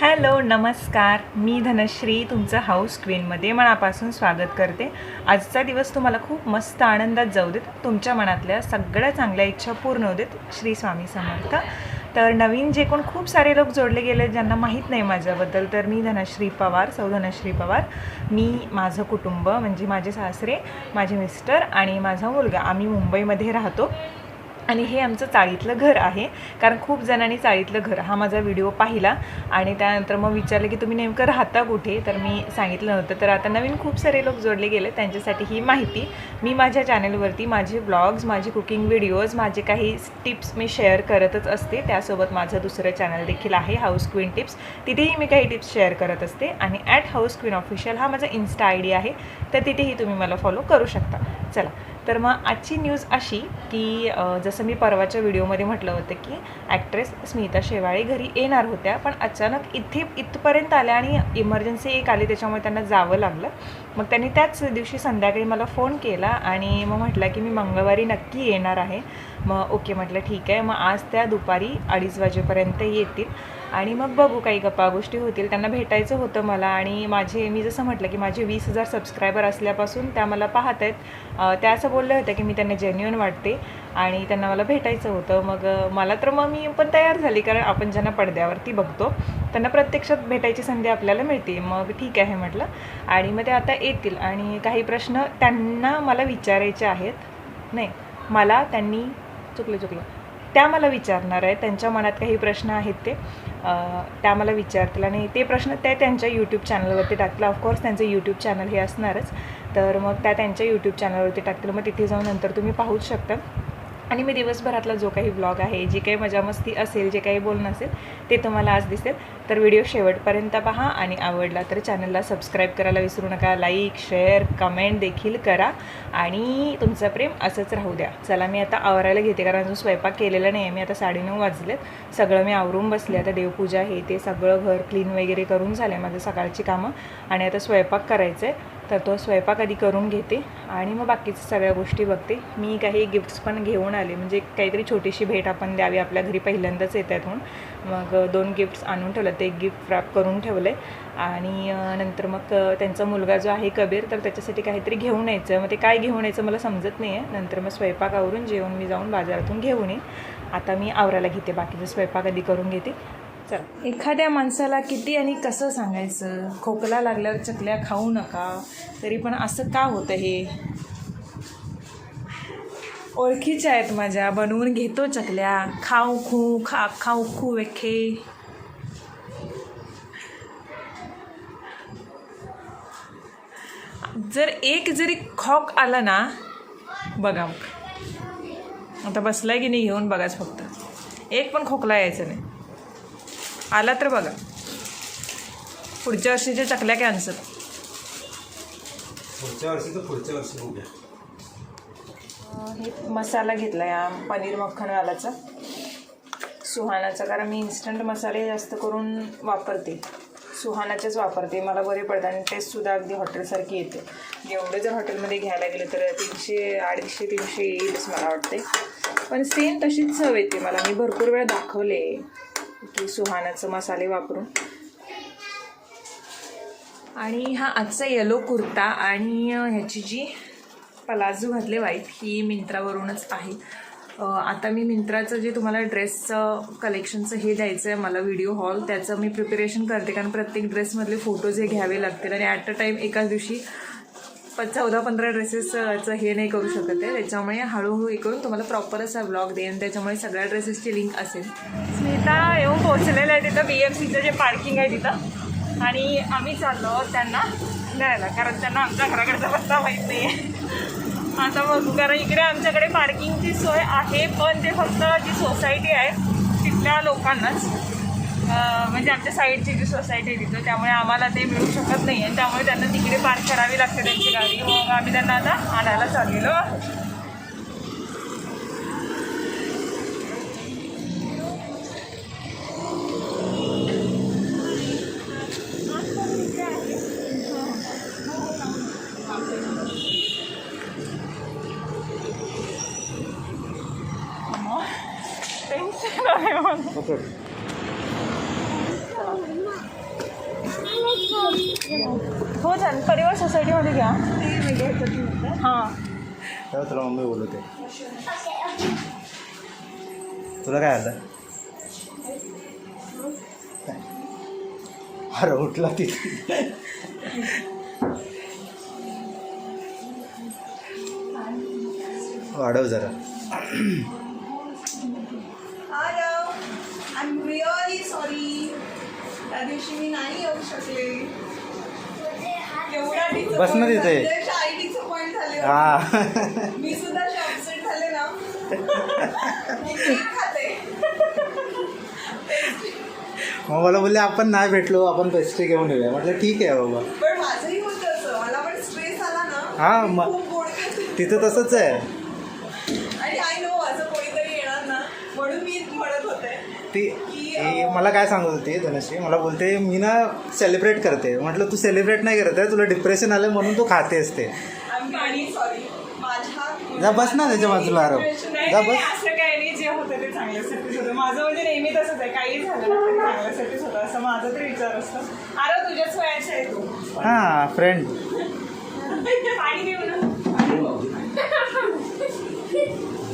Hello नमस्कार. मी धनश्री तुमचं house क्वीनमध्ये मनापासून स्वागत करते. आजचा दिवस तुम्हाला खूप मस्त आनंदात जाऊ देत. तुमच्या मनातल्या सगळ्या चांगल्या इच्छा पूर्ण होऊ देत श्री स्वामी समर्थ. तर नवीन जे कोण खूप सारे लोक जोडले गेले ज्यांना माहीत नाही माझ्याबद्दल तर मी धनश्री पवार सौ धनश्री पवार. मी माझं कुटुंब म्हणजे माझे सासरे माझे मिस्टर आणि माझा मुलगा. आम्ही मुंबईमध्ये राहतो. आणि हे आमचं चाळीतलं घर आहे. कारण खूप जणांनी चाळीतलं घर हा माझा व्हिडिओ पाहिला. आणि त्यानंतर मग विचारलं की तुम्ही नेमकं राहता कुठे? तर मी सांगितलं नव्हतं. तर आता नवीन खूप सारे लोक जोडले गेले. त्यांच्यासाठी ही माहिती मी माझ्या चॅनलवरती माझे ब्लॉग्स माझे कुकिंग व्हिडिओज माझे काही टिप्स मी शेअर करतच असते. त्यासोबत माझं दुसरं चॅनल देखील आहे हाऊस क्वीन टिप्स. तिथेही मी काही टिप्स शेअर करत असते. आणि ॲट हाऊस क्वीन ऑफिशियल हा माझा इन्स्टा आय डी आहे. तर तिथेही तुम्ही मला फॉलो करू शकता. चला तर मग आजची न्यूज अशी की जसं मी परवाच्या व्हिडिओमध्ये म्हटलं होतं की ॲक्ट्रेस स्मिता शेवाळे घरी येणार होत्या पण अचानक इथे इथपर्यंत आल्या आणि इमर्जन्सी एक आली त्याच्यामुळे त्यांना जावं लागलं. मग त्यांनी त्याच दिवशी संध्याकाळी मला फोन केला आणि मग म्हटलं की मी मंगळवारी नक्की येणार आहे. मग ओके म्हटलं ठीक आहे. मग आज त्या दुपारी अडीच वाजेपर्यंत येतील. आणि मग बघू काही गप्पा गोष्टी होतील. त्यांना भेटायचं होतं मला आणि माझे मी जसं म्हटलं की माझे वीस हजार सबस्क्रायबर असल्यापासून त्या मला पाहत आहेत. त्या असं बोलल्या होत्या की मी त्यांना जेन्युअन वाटते आणि त्यांना मला भेटायचं होतं. मग मला तर मग मी पण तयार झाली कारण आपण ज्यांना पडद्यावरती बघतो त्यांना प्रत्यक्षात भेटायची संधी आपल्याला मिळते. मग ठीक आहे म्हटलं आणि मग ते आता येतील आणि काही प्रश्न त्यांना मला विचारायचे आहेत. नाही मला त्यांनी चुकलं चुकलं. त्या मला विचारणार आहे त्यांच्या मनात काही प्रश्न आहेत ते. त्या मला विचारतील आणि ते प्रश्न त्या त्यांच्या यूट्यूब चॅनलवरती टाकतील. ऑफकोर्स त्यांचं यूट्यूब चॅनल हे असणारच. तर मग त्या त्यांच्या यूट्यूब चॅनलवरती टाकतील. मग तिथे जाऊन नंतर तुम्ही पाहूच शकता. आणि मी दिवसभरातला जो काही ब्लॉग आहे जी काही मजामस्ती असेल जे काही बोलणं असेल ते तुम्हाला आज दिसेल. तर व्हिडिओ शेवटपर्यंत पहा आणि आवडला तर चॅनलला सबस्क्राईब करायला विसरू नका. लाईक शेअर कमेंट देखील करा आणि तुमचं प्रेम असंच राहू द्या. चला मी आता आवरायला घेते कारण अजून स्वयंपाक केलेला नाही आहे मी आता साडेनऊ वाजलेत. सगळं मी आवरून बसले. आता देवपूजा हे ते सगळं घर क्लीन वगैरे करून झालं आहे माझं सकाळची कामं आणि आता स्वयंपाक करायचं आहे तर तो स्वयंपाक आधी करून घेते आणि मग बाकीच्या सगळ्या गोष्टी बघते. मी काही गिफ्ट्स पण घेऊन आले. म्हणजे काहीतरी छोटीशी भेट आपण द्यावी. आपल्या घरी पहिल्यांदाच येत आहेत म्हणून. मग दोन गिफ्ट्स आणून ठेवलं. ते एक गिफ्ट रॅप करून ठेवलं. आहे आणि नंतर मग त्यांचा मुलगा जो आहे कबीर तर त्याच्यासाठी काहीतरी घेऊन यायचं. मग ते काय घेऊन यायचं मला समजत नाही आहे नंतर मग स्वयंपाक आवरून जेवण मी जाऊन बाजारातून घेऊन येईन. आता मी आवरायला घेते. बाकीचं स्वयंपाक आधी करून घेते. तर एखाद्या माणसाला किती आणि कसं सांगायचं? खोकला लागल्यावर चकल्या खाऊ नका. तरी पण असं का होतं हे? ओळखीच्या आहेत माझ्या. बनवून घेतो चकल्या. खाऊ खू खा खाऊ खू वेखे जर एक जरी खॉक आला ना बघा मग. आता बसलाय की नाही घेऊन बघाच फक्त. एक पण खोकला यायचं नाही. आला तर बघा. पुढच्या वर्षीच्या चकल्या कॅन्सल पुढच्या वर्षी तर पुढच्या वर्षी बघूया. हे मसाला घेतला या पनीर मक्खनवालाचा सुहानाचा कारण मी इन्स्टंट मसाले जास्त करून वापरते. सुहानाचेच वापरते मला बरे पडतात आणि टेस्टसुद्धा अगदी हॉटेलसारखी येते. एवढे जर हॉटेलमध्ये घ्यायला गेलं तर तीनशे अडीचशे तीनशे येईलच मला वाटते. पण सेम तशीच चव येते मला. मी भरपूर वेळा दाखवले. की सुहानाचं मसाले वापरून. आणि हा आजचा येलो कुर्ता आणि ह्याची जी पलाजो घातले वाईट ही मिंत्रावरूनच आहे. आता मी मिंत्राचं जे तुम्हाला ड्रेसचं कलेक्शनचं हे द्यायचं आहे मला व्हिडिओ हॉल त्याचं मी प्रिपरेशन करते कारण प्रत्येक ड्रेसमधले फोटोज हे घ्यावे लागतील. आणि ॲट अ टाईम एकाच दिवशी चौदा पंधरा ड्रेसेसचं हे नाही करू शकत आहे. त्याच्यामुळे हळूहळू हे करून तुम्हाला प्रॉपर असा ब्लॉग देईन. त्याच्यामुळे सगळ्या ड्रेसेसची लिंक असेल. स्मिता येऊन पोहोचलेलं आहे तिथं. बी एफ सीचं जे पार्किंग आहे तिथं. आणि आम्ही चाललो त्यांना द्यायला कारण त्यांना आमच्या घराकडचा पत्ता माहीत नाही आहे आता बघू. कारण इकडे आमच्याकडे पार्किंगची सोय आहे. पण ते फक्त जी सोसायटी आहे तिथल्या लोकांनाच. म्हणजे आमच्या साईडची जी सोसायटी आहे तिथं त्यामुळे आम्हाला ते मिळू शकत नाही आहे त्यामुळे त्यांना तिकडे पार्क करावी लागते त्यांची गाडी. मग आम्ही त्यांना आता आणायला चाललेलो. बोलवते तुला काय आलं अरे उठला तिथे. वाढव जरा. रिअली सॉरी त्या दिवशी मी नाही येऊ शकले. बस ना तिथे. हा. मी सुद्धा अपसेट झाले ना मी केक खाते मग मला बोलले आपण नाही भेटलो आपण पेस्ट्री घेऊन येऊया. म्हटलं ठीक आहे बाबा. हा, मी म- खूप गोड खाते. तिथं तसंच आहे. ती मला काय सांगत होती धनश्री? मला बोलते मी ना सेलिब्रेट करते. म्हटलं तू सेलिब्रेट नाही करत आहे तुला डिप्रेशन आलं म्हणून तू खातेस ते. आय एम रिअली सॉरी माझ्या जा बस ना त्याच्या बाजूला नाही जा नाही, बस. असं काही नाही जे होतं ते चांगल्यासाठीच होतं. माझं म्हणजे नेहमी तसंच आहे काही झालं ना तरी चांगल्यासाठीच होतं असं माझा तरी विचार असतो. अरे तुझ्याच वयाचे आहे तू हां फ्रेंड पाणी देऊ ना.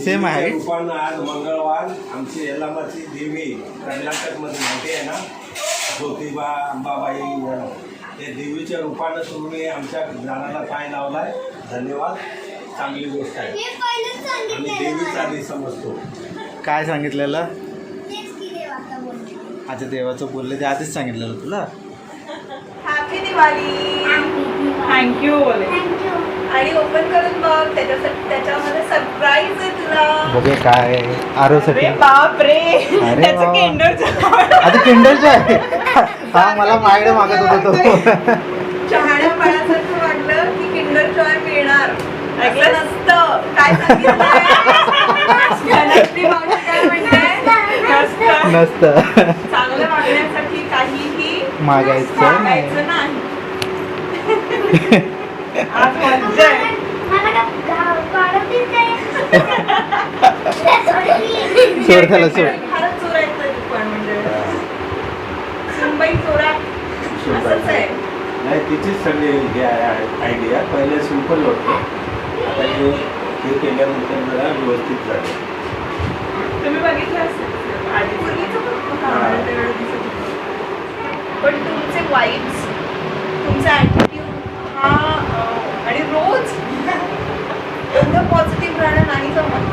सेम आहे. रूपानं आज मंगळवार आमची यलामाची देवी कर्नाटकमध्ये माहिती आहे ना. ज्योतिबा अंबाबाई या. त्या देवीच्या रूपानं तुम्ही आमच्या झाडाला पाय लावलाय. धन्यवाद. चांगली गोष्ट आहे. आम्ही देवीचा. आधी समजतो. काय सांगितलेलं? की देवाचा बोलले. अच्छा देवाचं बोलले ते आधीच सांगितलेलं तुला? हॅपी दिवाळी थँक्यू बोले. आणि ओपन करून बघ त्याच्यासाठी त्याच्यामध्ये सरप्राईज आहे तुला. बघे काय आरोसाठी अरे बाप रे अरे त्याचं वा. केंडर आता किंडलचं आहे. हा मला माझ्याकडे मागत होता तो. शहाण्या फळासारखं वाटलं की किंडर जॉय मिळणार ऐकलं नसतं. काय नसतं. चांगलं वागण्यासाठी काहीही मागायचं नाही. आज मज्जा आहे. सोड त्याला सोड. म्हणजे मुंबई चोरात असंच आहे. तिचीच सगळी आयडिया. पहिले सिंपल होतं. आता हे हे केल्यानंतर जरा व्यवस्थित झालं. तुम्ही बघितलं असेल. आधी पूर्वीचं पण तेवढं दिसत होतं. पण तुमचे वाईब्स तुमचा ॲटिट्यूड हा अं, आणि रोज एवढं पॉझिटिव्ह राहणं नाही जमत.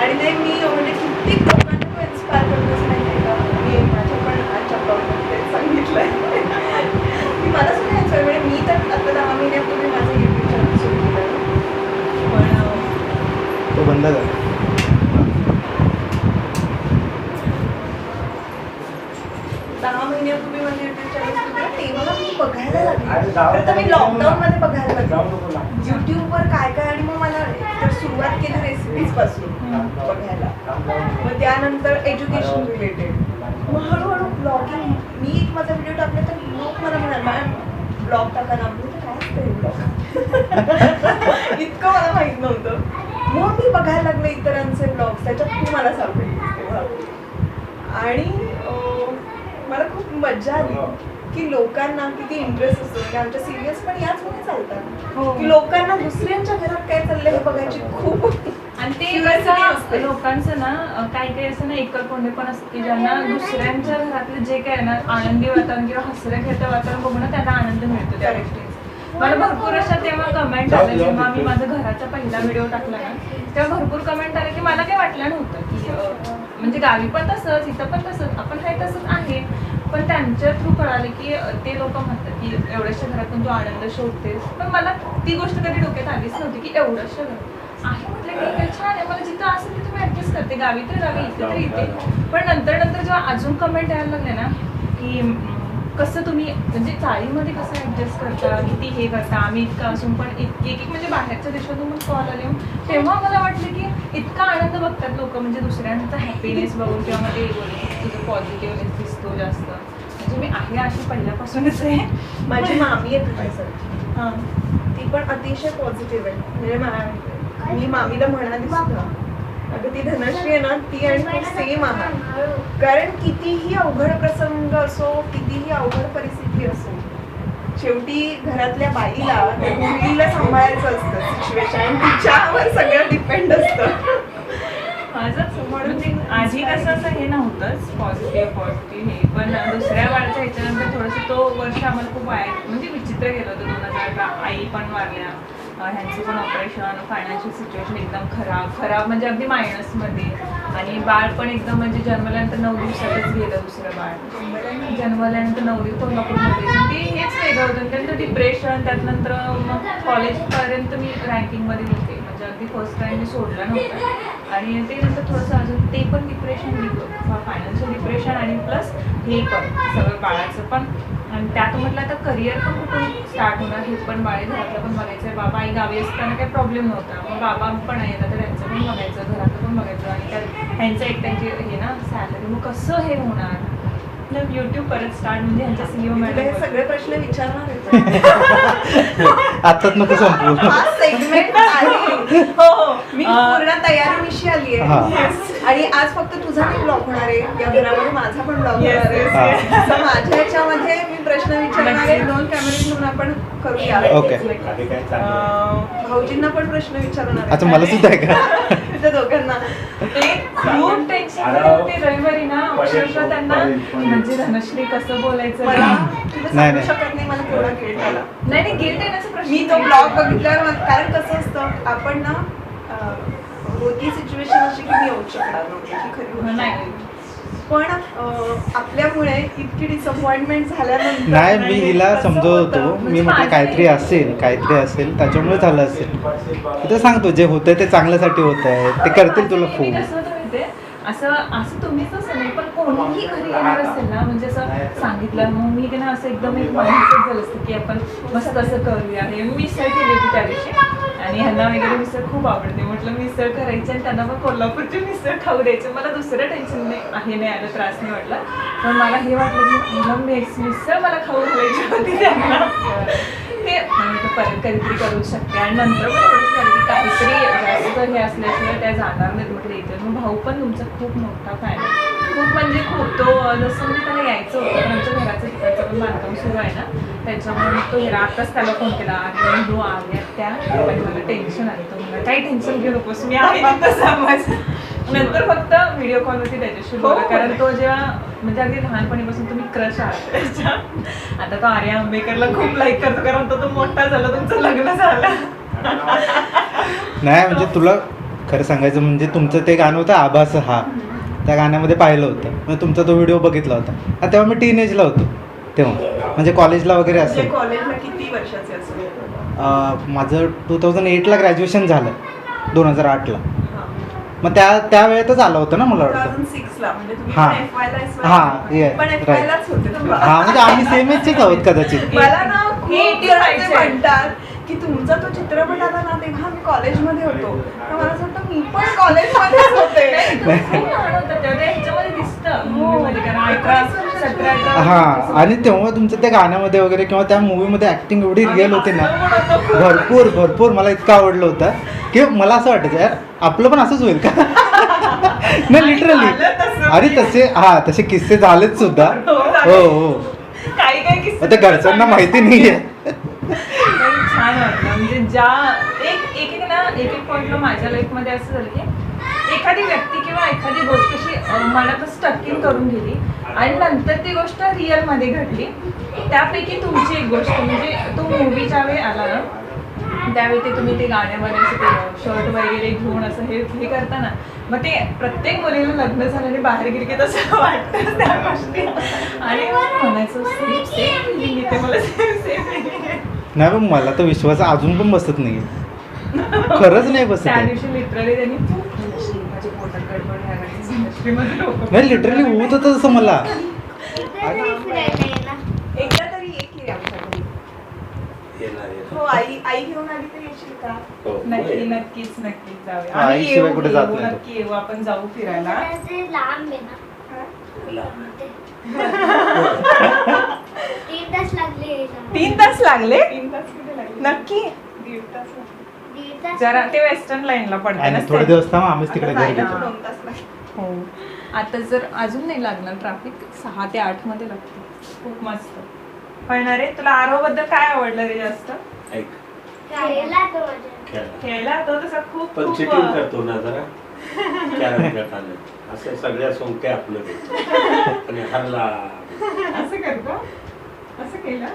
आणि ते मी म्हणजे कित्येक लोकांना इन्स्पायर करत असं नाही आहे का? मी माझ्या पण आजच्या ब्लॉगमध्ये तेच सांगितलंय. की मला सुद्धा म्हणजे मी तर आता दहा महिन्यापूर्वी माझं युट्यूब चॅनल सुरू केलं पण बंद दहा महिन्यापूर्वी युट्यूब चॅनल तेव्हा मी बघायला लागले. तर मी लॉकडाऊन मध्ये बघायला लागले. युट्यूबवर काय काय आणि मग मला तर सुरुवात केली रेसिपीजपासून बघायला. मग त्यानंतर एज्युकेशन रिलेटेड मग हळूहळू ब्लॉगिंग मी एक माझा व्हिडिओ टाकला तर लोक मला म्हणाल मॅडम ब्लॉग टाका ना. काय असतं हे ब्लॉग इतकं मला माहीत नव्हतं. मग मी बघायला लागले इतरांचे ब्लॉग त्याच्यात तू मला सापडली तेव्हा. आणि मला खूप मजा आली की लोकांना किती इंटरेस्ट असतो म्हणजे आमच्या सिरियल्स पण याच मध्ये चालतात हो. की लोकांना दुसऱ्यांच्या घरात काय चाललंय हे बघायची खूप आणि ते. लोकांचं ना काही काही असं ना एकल कोंडे पण असते की ज्यांना दुसऱ्यांच्या घरातले जे काय आहे ना आनंदी वातावरण किंवा हसऱ्या खेळतं वातावरण बघून त्यांना आनंद मिळतो त्या गोष्टीचा मला भरपूर अशा तेव्हा कमेंट आल्या. जेव्हा मी माझा घराचा पहिला व्हिडिओ टाकला ना तेव्हा भरपूर कमेंट आले की मला काही वाटलं नव्हतं की म्हणजे गावी पण तसंच इथं पण तसंच आपण हे तसंच आहे. पण त्यांच्या थ्रू कळालं की ते लोक म्हणतात की एवढ्याशा घरातून तू आनंद शोधतेस पण मला ती गोष्ट कधी डोक्यात आलीच नव्हती की एवढ्याशा घरात. आहे म्हटलं की छान आहे. मला जिथं असेल तिथं मी ऍडजस्ट करते. गावी तर गावी इथे तर इथे. पण नंतर नंतर जेव्हा अजून कमेंट यायला लागले ना की कसं तुम्ही म्हणजे चाळीमध्ये कसं ऍडजस्ट करता? किती हे करता? आम्ही इतकं असून पण एक एक म्हणजे बाहेरच्या देशातून कॉल आले हो. तेव्हा मला वाटलं की इतका आनंद बघतात लोक म्हणजे दुसऱ्यांचा हॅपीनेस बघून किंवा मध्ये तुझं पॉझिटिव्हनेस दिसतो जास्त. म्हणजे मी आहे अशी पहिल्यापासूनच आहे. माझी मामी आहे तुझ्यासारखी. हां. ती पण अतिशय पॉझिटिव्ह आहे. म्हणजे मा- मी मामीला म्हणाली सुद्धा अगं ती धनश्री आहे ना ती आणि तू सेम आहात कारण कितीही अवघड प्रसंग असो कितीही अवघड परिस्थिती असो शेवटी घरातल्या बाईला मुलीला सांभाळायचं असतं सिच्युएशन तिच्यावर सगळं डिपेंड असतं. माझं म्हणून ते आधी कसं असं हे नव्हतंच पॉझिटिव्ह पॉझिटिव्ह हे. पण दुसऱ्या वारच्या ह्याच्यानंतर थोडंसं तो वर्ष आम्हाला खूप आहे म्हणजे विचित्र गेलं होतं दोन हजार आई पण वारल्या. ह्यांचं पण ऑपरेशन फायनान्शियल सिच्युएशन एकदम खराब खराब म्हणजे अगदी मायनसमध्ये आणि बाळ पण एकदम म्हणजे जन्मल्यानंतर नऊ दिवसातच गेलं दुसरं बाळ. जन्मल्यानंतर नऊ नववी कोल्हापूरमध्ये. ते हेच वेगळं होतं. त्यानंतर डिप्रेशन त्यानंतर मग कॉलेजपर्यंत मी रँकिंगमध्ये होते. म्हणजे अगदी फर्स्ट टाइम मी सोडला नव्हता. आणि ते नंतर थोडंसं अजून ते पण डिप्रेशन फायनान्शियल डिप्रेशन आणि प्लस हे पण सगळं बाळाचं पण. आणि त्यात म्हटलं आता करिअर पण कुठून स्टार्ट होणार हे पण बाळे घरातलं पण बघायचं आहे. बाबा आई गावी असताना काही प्रॉब्लेम नव्हता. मग बाबा पण आहे ना तर त्यांचं पण बघायचं घरातलं पण बघायचं आणि त्यात ह्यांचं एक त्यांची हे ना सॅलरी मग कसं हे होणार? युट्यूब परत स्टार्ट म्हणजे ह्यांच्या सीईओ हे सगळे प्रश्न विचारणार होते आत्ताच नको संपू हा सेगमेंट आहे. हो हो. मी पूर्ण तयारीनिशी आली. आहे आणि आज फक्त तुझा मी ब्लॉग होणार आहे. या घरामध्ये माझा पण ब्लॉग होणार आहे. So माझ्या ह्याच्यामध्ये मी प्रश्न विचारणार आहे. दोन कॅमेरे घेऊन आपण करूया. ओके. भाऊजींना पण प्रश्न विचारणार अच्छा मला सुद्धा आहे का? त्या दोघांना. ते खूप टेन्शन होते रविवारी ना. अक्षरशः त्यांना म्हणजे धनश्री कसं बोलायचं मला नाही नाही. सांगू शकत नाही मला केवढा गिल्ट आला. नाही गिल्ट येण्याचा प्रश्न मी तो नाही. ब्लॉग बघितल्यावर कारण कसं असतं आपण ना होती सिच्युएशन अशी की मी येऊ शकणार नव्हती ही खरी. नाही पण आपल्यामुळे इतकी डिसअपॉइंटमेंट झाल्यानंतर नाही मी हिला समजवत मी म्हणजे म्हटलं माझं काहीतरी. असेल काहीतरी असेल त्याच्यामुळे झालं असेल ते सांगतो जे होतंय ते चांगल्यासाठी होत आहे ते करतील तुला फोन? असं असं तुम्हीच असं नाही पण कोणीही घरी येणार असेल ना म्हणजे असं सांगितलं मग मी त्यांना असं एकदम एक माहितीच झालं असतं की आपण मस्त असं करूया. हे मी मिसळ केली होती त्या दिवशी. आणि ह्यांना वगैरे मिसळ खूप आवडते. म्हटलं मिसळ करायची आणि त्यांना मग कोल्हापूरची मिसळ खाऊ द्यायचं. मला दुसरं टेन्शन नाही आहे नाही आलं त्रास नाही वाटला. पण मला हे वाटलं की मला मिक्स मिसळ मला खाऊ घालायची होती त्यांना. ते म्हटलं परत कधीतरी करू शकते. आणि नंतर काहीतरी जास्त हे असल्याशिवाय त्या जाणार नाहीत. म्हटलं इथे मग भाऊ पण तुमचा खूप मोठा फॅन आहे. खूप म्हणजे खूप तो जसं म्हणजे त्याला यायचं होतं पण आमच्या घराचं तिकडचं पण बांधकाम सुरू आहे ना त्याच्यामुळे मग तो ह्याला आताच त्याला फोन केला आर्यन हो आल्या त्या आणि मला टेन्शन आलं. तो मला काही टेन्शन घेऊ नकोस मी आहे समज. नंतर फक्त व्हिडिओ कॉलवरती त्याच्याशी बोला कारण तो जेव्हा म्हणजे अगदी लहानपणीपासून तुम्ही क्रश आहात. त्याच्या आता तो आर्या आंबेकरला खूप लाईक करतो कारण तो तो मोठा झाला तुमचं लग्न झालं. नाही म्हणजे तुला खरं सांगायचं म्हणजे तुमचं ते गाणं होतं आभास हा. त्या गाण्यामध्ये पाहिलं होतं. म्हणजे तुमचा तो व्हिडिओ बघितला होता. तेव्हा मी टीन एजला होतो. तेव्हा. म्हणजे कॉलेजला वगैरे म्हणजे असेल. कॉलेजला किती वर्षाचे असेल? अं, माझं टू थाउजंड एटला ग्रॅज्युएशन झालं. दोन हजार आठला. मग त्या त्या वेळेतच आलं होतं ना मला वाटतं. म्हणजे तुम्ही हा. हा. हा म्हणजे आम्ही सेम एजचेच आहोत कदाचित. हे की तुमचा तो चित्रपट आला ना तेव्हा मी कॉलेजमध्ये होतो. तर मला असं वाटतं मी पण कॉलेजमध्येच होते. अठरा हा आणि तेव्हा तुमचं त्या गाण्यामध्ये वगैरे किंवा त्या मूवीमध्ये ऍक्टिंग एवढी रिअल होती ना भरपूर भरपूर मला इतकं आवडलं होतं. की मला असं वाटायचं यार आपलं पण असंच होईल का? नाही लिटरली. अरे तसे हा तसे किस्से झालेत सुद्धा. हो. हो. हो काही काही किस्से मग ते घरच्यांना माहिती नाहीये. म्हणजे ज्या एक एक एक ना एक एक पॉईंटला माझ्या लाईफमध्ये असं झालं की एखादी व्यक्ती किंवा एखादी गोष्ट अशी अं, मनात स्टकिंग करून गेली आणि नंतर ती गोष्ट रिअलमध्ये घडली त्यापैकी तुमची एक गोष्ट म्हणजे तो मूवी ज्यावेळी आला ना त्यावेळी ते तुम्ही ते गाण्यामध्ये शर्ट वगैरे घेऊन असं हे हे करता ना मग ते प्रत्येक मुलीला लग्न झालं आणि बाहेर गेली की तसं वाटतं त्या गोष्टी. आणि म्हणायचं सेम सेम फिलिंग येते मला सेम सेम फिलिंग नाही पण मला तर विश्वास अजून पण बसत नाही खरंच नाही बसत त्या आहे. दिवशी लिटरली त्यांनी "धनश्री, माझ्या पोटात गडबड आहे आणि धनश्रीमध्ये डोकं नाही लिटरली होत होतं तसं मला तरी ये आमच्या घरी. येणार. हो आई आई घेऊन आली तर येशील का हो, नक्की. नक्कीच नक्कीच जाऊया हा, आम्ही आईशिवाय येऊ, कुठे जात येऊ, नाही तो. नक्की येऊ आपण जाऊ फिरायला जरासे लांब आहे ना लांब. ते. तीन तास लागले यायला. तीन तास लागले? तीन तास किती लागले? नक्की? दीड तास दीड तास जरा ते वेस्टर्न लाईनला पडते आणि ना थोडे ते. दिवस थांब आम्हीच तिकडे आता घरी जायला गेलो दोन तास लागले. हो. आता जर अजून नाही लागणार ट्रॅफिक सहा ते आठमध्ये लागते. खूप मस्त. कळणार आहे तुला आरो बद्दल काय आवडलं रे जास्त? ऐक. खेळला तो माझ्या. खेळ खेळला तो तसा खूप पण खूप चिटिंग करतो ना जरा. कॅरम खेळताना असं सगळ्या सोंगते आपलं ते. आणि हरला. असं करतो? असं केलं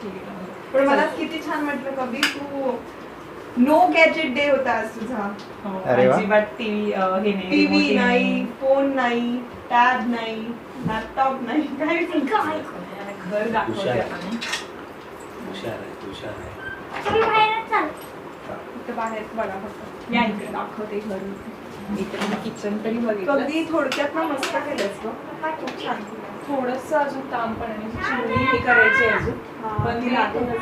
ठीक आहे. पण मला किती छान वाटलं कवी तू नो गॅजेट डे होता आज तुझा हो, अरे वा. अजिबात टीव्ही हे नाही टीव्ही remote नाही फोन नाही टॅब नाही लॅपटॉप नाही. काय घर दाखवते हुशार. आपण हुशार आहे हुशार आहे तुम्ही बाहेरच चाल इथं बाहेर बघा फक्त या इकडे दाखवते घर इथे तुम्ही किचन तरी बघितलं कवी थोडक्यात ना मस्त केलंस गं. खूप छान. थोडस अजून काम पण आहे चिमणी हे करायची आहे अजून पण ती.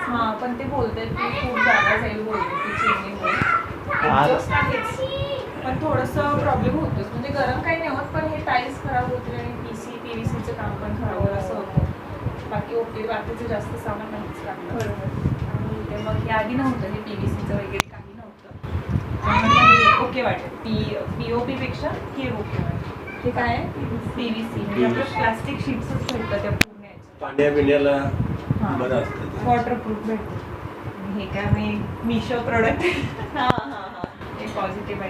हा पण ते बोलतात की खूप जागा जाईल बोलते ती चिमणीमुळे आहेच. पण थोडस प्रॉब्लेम होतोच. म्हणजे गरम काही नाही होत पण हे टाईल्स खराब होते आणि पीसी पीव्हीसीचं काम पण खराब होईल असं होतं. बाकी ओके बाकीचं जास्त सामान नाहीच लागलं बरोबर. आणि ते मग हे आधी नव्हतं हे पीव्हीसीचं वगैरे काही नव्हतं. हे ओके वाटेल. पी पीओपी पेक्षा हे ओके वाटेल. ते काय आहे पीव्हीसी म्हणजे आपलं. प्लास्टिक शीट्सच भेटतं त्या पूर्ण हा. बरं असतं. वॉटरप्रूफ भेटतं. हे काय मी मिशो प्रोडक्ट हा हा हा. ते पॉझिटिव्ह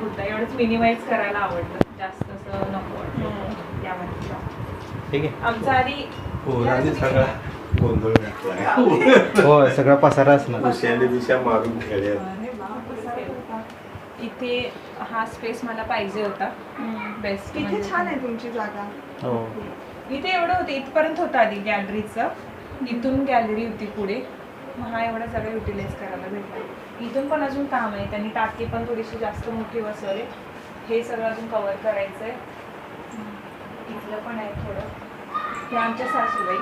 होतं एवढंच मिनिमाइज करायला आवडतं. जास्त असं नको वाटतं. त्यामध्ये ठीक आहे. आमचा आधी पोरांनी सगळा गोंधळ हो. सगळा पसारा असणार. दिशा मारून खेळ्या इथे हा स्पेस मला पाहिजे होता. बेस्ट इथे छान आहे तुमची जागा. हो. इथे एवढं होतं इथपर्यंत होतं आधी गॅलरीचं इथून गॅलरी होती पुढे. मग हा एवढा सगळं युटिलाइज करायला भेटला. इथून पण अजून काम आहे. त्यांनी टाकी पण थोडीशी जास्त मोठी बसवली. हे सगळं अजून कव्हर करायचं आहे इथलं पण आहे थोडं. हे आमच्या सासूबाई.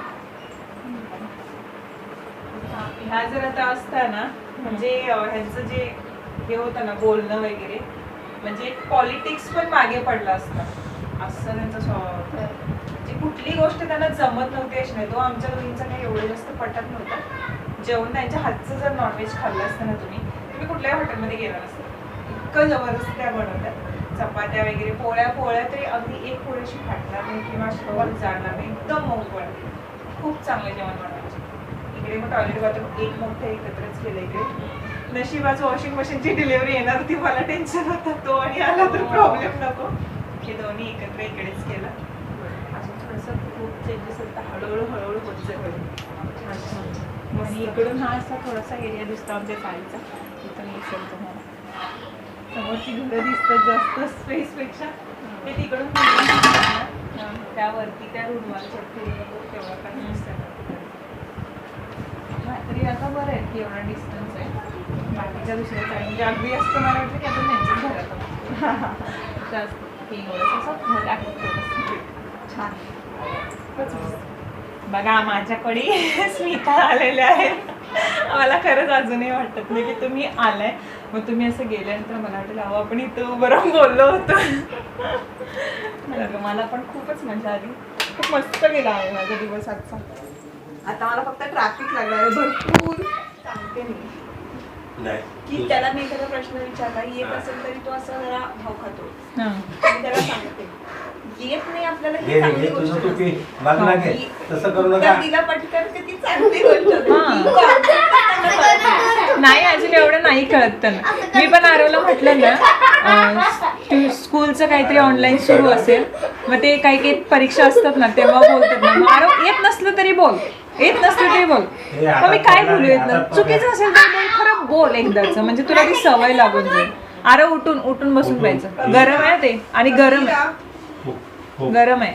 ह्या जर आता असता ना म्हणजे ह्यांचं जे हे होतं ना बोलणं वगैरे म्हणजे पॉलिटिक्स पण मागे पडला असता. असं त्यांचा स्वभाव म्हणजे कुठली गोष्ट त्यांना जमत नव्हती अशी नाही तो आमच्या दोघींचा काही एवढं जास्त पटत नव्हतं. जेवण त्यांच्या हातचं जर नॉनव्हेज खाल्लं असतं ना तुम्ही तुम्ही कुठल्याही हॉटेलमध्ये गेला नसतं इतकं जबरदस्त त्या बनवतात. चपात्या वगैरे पोळ्या पोळ्या तरी अगदी एक पोळ्याशी फाटणार नाही किंवा शोवर जाणार नाही. एकदम मऊ पोळ्या खूप चांगलं जेवण बनवायचे. इकडे मग टॉयलेट बाथरूम एक मोठं एकत्रच केलं इकडे. नशिबाचं वॉशिंग मशीनची डिलिव्हरी येणार होती मला टेन्शन होतं. तो आणि आला तर प्रॉब्लेम नको. हे दोन्ही एकत्र इकडेच केलं. अजून थोडंसं खूप चेंजेस होतं हळूहळू हळूहळू होत जाईल आणि इकडून हा असा थोडासा एरिया दिसतो आमच्या चाळीचा इथून येईल तुम्हाला. समोरची घरं दिसतात जास्त स्पेसपेक्षा ते तिकडून त्यावरती त्या रुडवालच्या तेवढा काही दिसतात. हा, तरी आता बरं आहे की एवढा डिस्टन्स बाकीच्या दुसऱ्या साईड म्हणजे अगदी असतं मला वाटतं की आपण त्यांच्याच घरात हे असं. घर आहे. छान. बघा माझ्याकडे स्मिता आलेल्या आहेत. मला खरंच अजूनही वाटत नाही की तुम्ही आलाय. मग तुम्ही असं गेल्यानंतर मला वाटेल अहो आपण इथं बरं बोललो होतो. मला पण खूपच मजा आली. खूप मस्त गेला आहे माझा दिवस आजचा. आता मला फक्त ट्रॅफिक लागणार आहे भरपूर. सांगते मी नाही की त्याला मी एखादा प्रश्न विचारला येत असेल तरी तो असं जरा भाव खातो. हां. मी त्याला सांगते. येत नाही आपल्याला ही चांगली गोष्ट नसते. की तसं करू नका. पटकन की ती चांगली गोष्ट. हां. ती अजून एवढं नाही कळत त्यांना. मी पण आरवला म्हटलं ना अं, स्कूलचं काहीतरी ऑनलाईन सुरू असेल. मग ते काही काही परीक्षा असतात ना तेव्हा बोलतात ना. मग आरव येत नसलं तरी बोल. येत नसलं तरी बोल हे आता मग मी काय बोलू आहे, येत आता. चुकीचं असेल तर बोल खरं बोल एकदाच. म्हणजे तुला ती सवय लागून जाईल. आरव उठून उठून बसून उठून. पाहिजे गरम आहे ते. आणि गरम आहे. हो- हो- गरम आहे.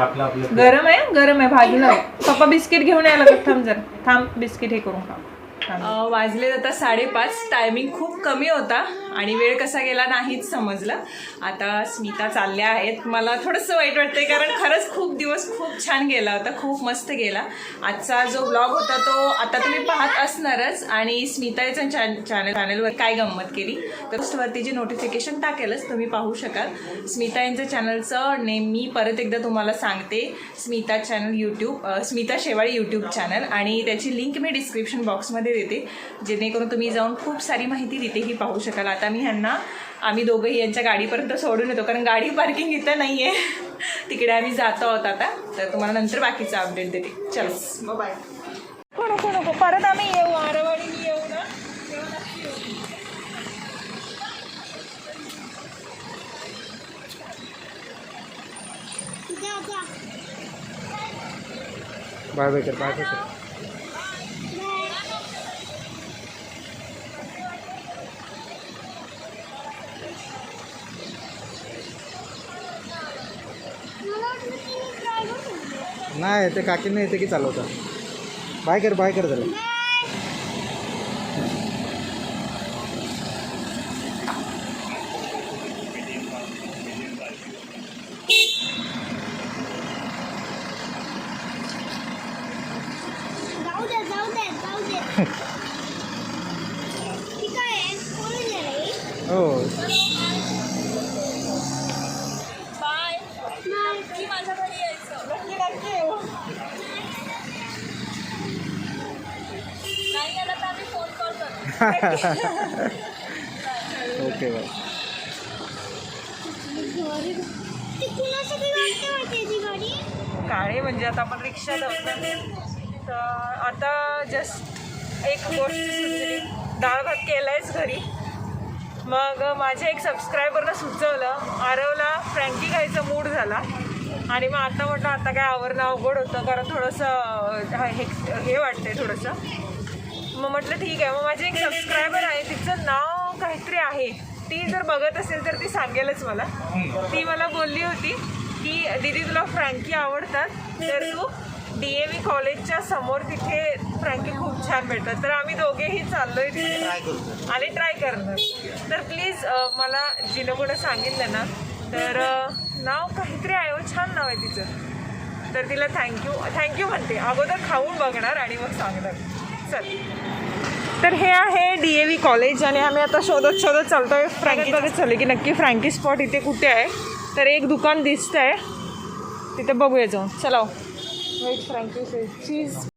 आपलं आपलं गरम आहे गरम आहे. भाजी लाव पप्पा बिस्किट घेऊन यायला लागत थांब जर. थांब बिस्किट हे करून खा. वाजले आता साडेपाच. टायमिंग खूप कमी होता. आणि वेळ कसा गेला नाहीच समजलं. आता स्मिता चालल्या आहेत. मला थोडंसं वाईट वाटतंय कारण खरंच खूप दिवस खूप छान गेला होता खूप मस्त गेला. आजचा जो ब्लॉग होता तो आता तुम्ही पाहत असणारच. आणि स्मिताच्या चॅन चॅनल चॅनलवर काय गंमत केली? तर पोस्टवरती जे नोटिफिकेशन टाकेलच तुम्ही पाहू शकाल. स्मिता यांचं चॅनलचं नेम मी परत एकदा तुम्हाला सांगते. Smita channel YouTube Smita Shewali YouTube channel आणि त्याची लिंक मी डिस्क्रिप्शन बॉक्समध्ये देते. जेणेकरून तुम्ही जाऊन खूप सारी माहिती तिथेही पाहू शकाल. आता मी ह्यांना आम्ही दोघंही यांच्या गाडीपर्यंत सोडून येतो कारण गाडी पार्किंग इथं नाही आहे तिकडे आम्ही जातो आहोत आता. तर तुम्हाला नंतर बाकीचं अपडेट देते. चलो. बाय नको नको नको परत आम्ही येऊ. आरवाडीने येऊ ना? तेव्हा नक्की येऊ. जा जा. बाय बाय कर बाय बाय कर मला वाटलं की मी ड्रायव्हर होते नाही ते काकींना येते की चालवता. बाय कर बाय कर झालं जाऊ दे जाऊ दे जाऊ दे ठीक आहे कोण आहे रे हो बाय नक्की माझ्या घरी यायचं नक्की नक्की येऊ नाही आलं तर आम्ही फोन कॉल करतो ओके बाय घरी ती कुणासाठी वाटते माहिती ती गाडी काळे म्हणजे आता आपण रिक्षा लावतो तर आता जस्ट एक गोष्ट सुचली. डाळ भात केलायच घरी. मग माझ्या एक सबस्क्रायबरनं सुचवलं. आरवला फ्रँकी खायचा मूड झाला. आणि मग आता म्हटलं आता काय आवरणं अवघड होतं. कारण थोडंसं हा- हे हे वाटतंय थोडंसं. मग म्हटलं ठीक आहे. मग माझी एक सबस्क्रायबर आहे. तिचं नाव काहीतरी आहे. ती जर बघत असेल तर ती सांगेलच मला. ती मला बोलली होती की दीदी तुला फ्रँकी आवडतात. तर तू डी ए व्ही कॉलेजच्या समोर तिथे फ्रँकी खूप छान भेटतात. तर आम्ही दोघेही चाललोय तिथे. आणि ट्राय करणार. तर प्लीज मला जिनं कोणं सांगितलं ना तर नाव काहीतरी आहे हो छान नाव आहे तिचं. तर तिला थँक्यू थँक्यू म्हणते. अगोदर खाऊन बघणार आणि मग सांगणार. चल. तर हे आहे डी ए व्ही कॉलेज आणि आम्ही आता शोधत शोधत चालतोय. फ्रँकी बघत चालू की नक्की फ्रँकी स्पॉट इथे कुठे आहे. तर एक दुकान दिसतंय. तिथे बघूया जाऊन. चला Wait, Frankie, cheese.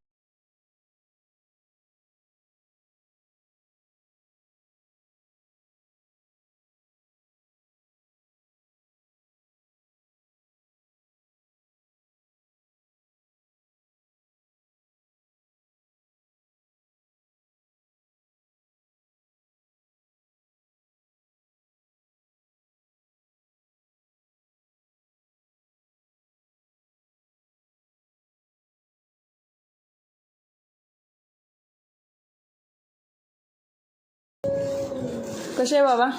कसे आहे बाबा?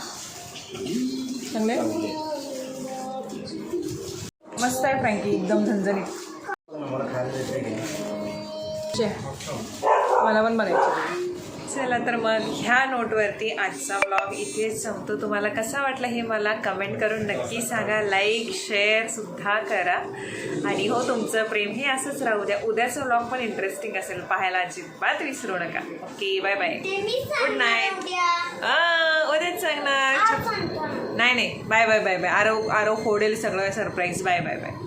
चांगले मस्त आहे फ्रँकी एकदम झणझणीत. मला पण बनायचं चला तर मग ह्या नोटवरती आजचा ब्लॉग इथेच संपतो. तुम्हाला कसा वाटला हे मला कमेंट करून नक्की सांगा. लाईक शेअर सुद्धा करा. आणि हो तुमचं प्रेम हे असंच राहू द्या. उद्याचा ब्लॉग पण इंटरेस्टिंग असेल. पाहायला अजिबात विसरू नका. Okay bye bye good night उद्या. उद्याच सांगणार. नाही नाही. Bye bye bye bye Aarav Aarav फोडेल सगळं सरप्राईज बाय बाय बाय